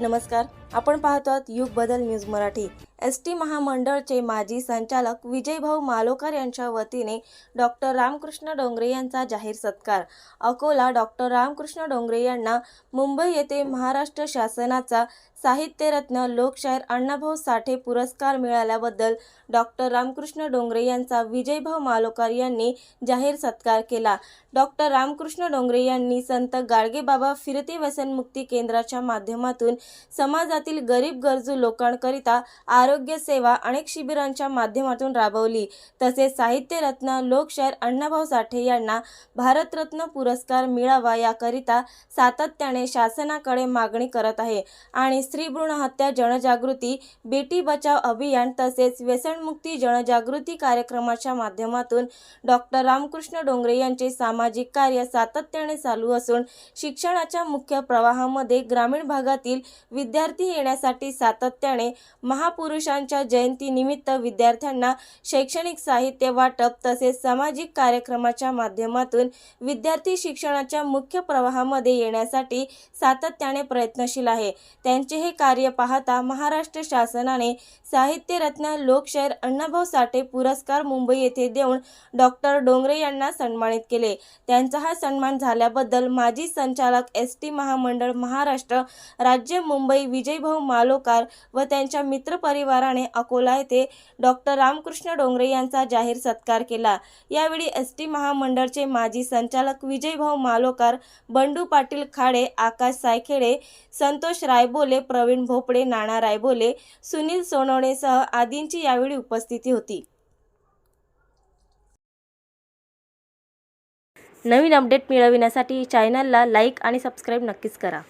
नमस्कार. आपण पाहतो आहात Yug Badal news Marathi. S T महामंडळचे माजी संचालक विजयभाऊ मालोकर यांच्या वतीने डॉक्टर रामकृष्ण डोंगरे यांचा जाहीर सत्कार. अकोला डॉक्टर रामकृष्ण डोंगरे यांना मुंबई येथे महाराष्ट्र शासनाचा साहित्यरत्न लोकशाहीर अण्णाभाऊ साठे पुरस्कार मिळाल्याबद्दल डॉक्टर रामकृष्ण डोंगरे यांचा विजयभाऊ मालोकर यांनी जाहीर सत्कार केला. डॉक्टर रामकृष्ण डोंगरे यांनी संत गाडगेबाबा फिरती व्यसनमुक्ती केंद्राच्या माध्यमातून समाजातील गरीब गरजू लोकांकरिता आरोग्य सेवा अनेक शिबिरांच्या माध्यमातून राबवली. तसेच साहित्यरत्न लोकशाहीर अण्णाभाऊ साठे यांना भारतरत्न पुरस्कार मिळावा याकरिता सातत्याने शासनाकडे मागणी करत आहे. आणि स्त्री भ्रूण हत्या जनजागृती बेटी बचाव अभियान तसेच व्यसनमुक्ती जनजागृती कार्यक्रमाच्या माध्यमातून डॉक्टर रामकृष्ण डोंगरे यांचे सामाजिक कार्य सातत्याने चालू असून शिक्षणाच्या मुख्य प्रवाहामध्ये ग्रामीण भागातील विद्यार्थी येण्यासाठी सातत्याने महापुरुष महापुरुषांच्या जयंतीनिमित्त विद्यार्थ्यांना शैक्षणिक साहित्य वाटप तसेच सामाजिक कार्यक्रमाच्या माध्यमातून विद्यार्थी शिक्षणाच्या मुख्य प्रवाहामध्ये येण्यासाठी सातत्याने प्रयत्नशील आहे. त्यांचे हे कार्य पाहता महाराष्ट्र शासनाने साहित्यरत्न लोकशाहीर अण्णाभाऊ साठे पुरस्कार मुंबई येथे देऊन डॉक्टर डोंगरे यांना सन्मानित केले. त्यांचा हा सन्मान झाल्याबद्दल माजी संचालक एस टी महामंडळ महाराष्ट्र राज्य मुंबई विजयभाऊ मालोकार व त्यांच्या परिवाराने अकोला येथे डॉक्टर रामकृष्ण डोंगरे यांचा जाहीर सत्कार केला. यावेळी एस टी महामंडळचे माजी संचालक विजयभाऊ मालोकार बंडू पाटील खाडे आकाश सायखेडे संतोष रायबोले प्रवीण भोपडे नाना रायबोले सुनील सोनवणेसह आदींची यावेळी उपस्थिती होती. नवीन अपडेट मिळविण्यासाठी चॅनलला लाईक आणि सबस्क्राईब नक्कीच करा.